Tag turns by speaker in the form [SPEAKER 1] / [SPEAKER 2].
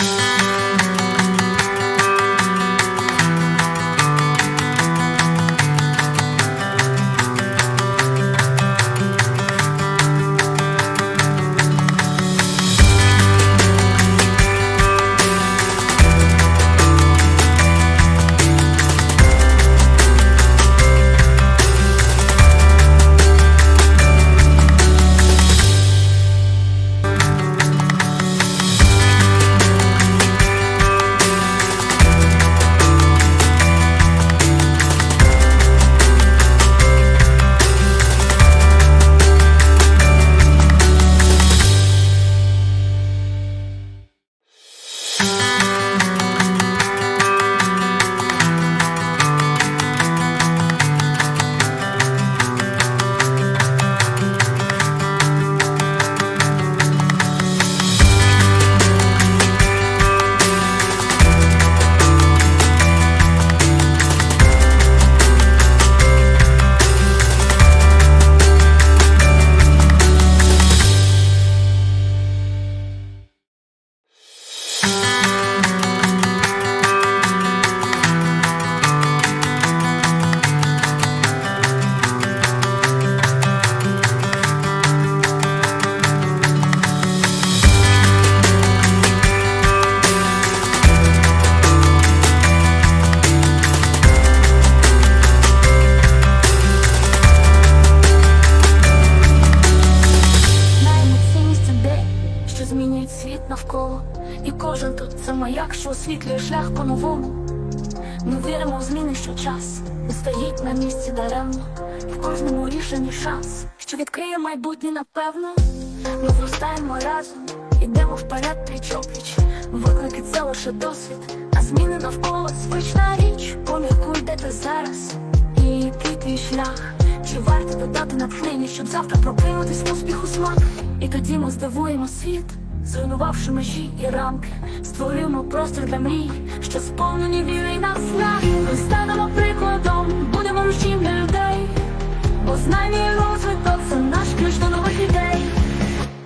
[SPEAKER 1] Música Thank you. Thank you. Змінюють світ навколо, і кожен тут це маяк, що освітлює шлях по-новому. Ми віримо в зміни, що час не стоїть на місці даремно. В кожному рішенні шанс, що відкриє майбутнє, напевно. Ми зростаємо разом, ідемо вперед пліч опліч. Виклики це лише досвід, а зміни навколо звична річ. Поміркуй, де ти зараз, і який твій шлях. Чи варто додати натхнення, щоб завтра прокинутись успіху смак? І тоді ми здивуємо світ, зруйнувавши межі і рамки, створюємо простір для мрій, що сповнені віри на навснаги. Ми станемо прикладом, будемо рушім